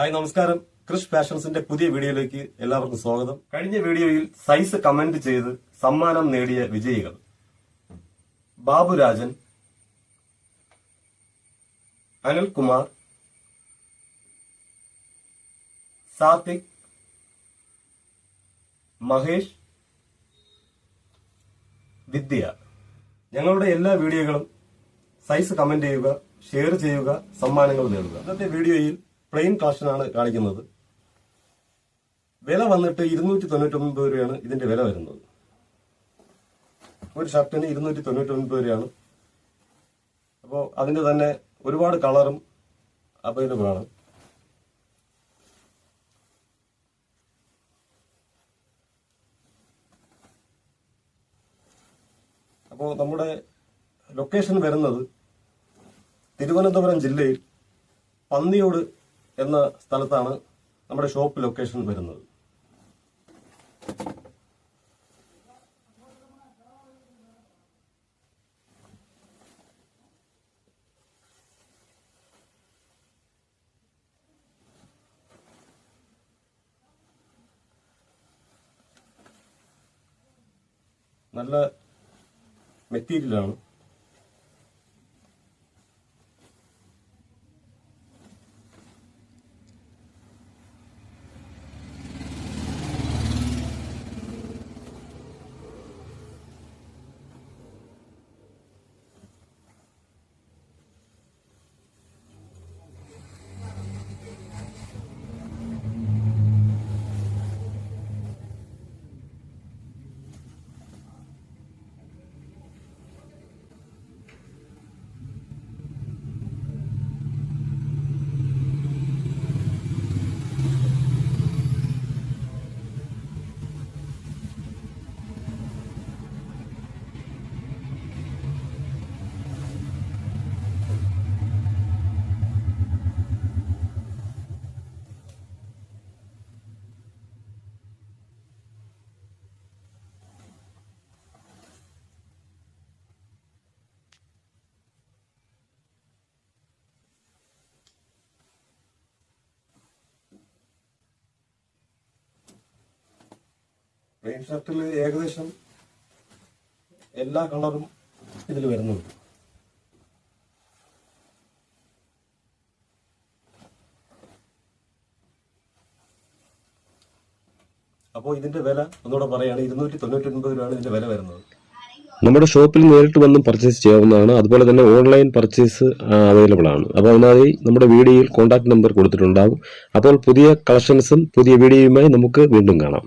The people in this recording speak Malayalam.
ഹായ് നമസ്കാരം. ക്രിഷ് ഫാഷൻസിന്റെ പുതിയ വീഡിയോയിലേക്ക് എല്ലാവർക്കും സ്വാഗതം. കഴിഞ്ഞ വീഡിയോയിൽ സൈസ് കമന്റ് ചെയ്ത് സമ്മാനം നേടിയ വിജയികൾ. ബാബുരാജൻ അനിൽകുമാർ സാത്വിക് മഹേഷ് വിദ്യ. ഞങ്ങളുടെ എല്ലാ വീഡിയോകളും സൈസ് കമന്റ് ചെയ്യുക ഷെയർ ചെയ്യുക സമ്മാനങ്ങൾ നേടുക. ഇന്നത്തെ വീഡിയോയിൽ പ്ലെയിൻ കാസ്റ്റിനാണ് കാണിക്കുന്നത്. വില വന്നിട്ട് ഇരുന്നൂറ്റി തൊണ്ണൂറ്റി ഒൻപത് രൂപയാണ് ഇതിന്റെ വില വരുന്നത്. ഒരു ഷർട്ടിന് ഇരുന്നൂറ്റി തൊണ്ണൂറ്റി ഒൻപത് രൂപയാണ്. അപ്പോൾ അതിന്റെ തന്നെ ഒരുപാട് കളറും അവൈലബിൾ ആണ് അപ്പോൾ നമ്മുടെ ലൊക്കേഷൻ വരുന്നത് തിരുവനന്തപുരം ജില്ലയിൽ പന്നിയോട് എന്ന സ്ഥലത്താണ് നമ്മുടെ ഷോപ്പ് ലൊക്കേഷൻ വരുന്നത്. നല്ല മെറ്റീരിയലാണ്. പ്ലെയിൻ ഷർട്ടിൽ ഏകദേശം എല്ലാ കളറും ഇതിൽ വരുന്നുണ്ട്. അപ്പോൾ ഇതിന്റെ വില ഒന്നുകൂടെ പറയുകയാണ് ഇരുന്നൂറ്റി തൊണ്ണൂറ്റി ഒൻപത് രൂപയാണ് ഇതിന്റെ വില വരുന്നത്. നമ്മുടെ ഷോപ്പിൽ നേരിട്ട് വന്നും പർച്ചേസ് ചെയ്യാവുന്നതാണ്. അതുപോലെ തന്നെ ഓൺലൈൻ പർച്ചേസ് അവൈലബിൾ ആണ്. അപ്പോൾ അതിനായി നമ്മുടെ വീഡിയോയിൽ കോൺടാക്ട് നമ്പർ കൊടുത്തിട്ടുണ്ടാകും അപ്പോൾ പുതിയ കളക്ഷൻസും പുതിയ വീഡിയോയുമായി നമുക്ക് വീണ്ടും കാണാം.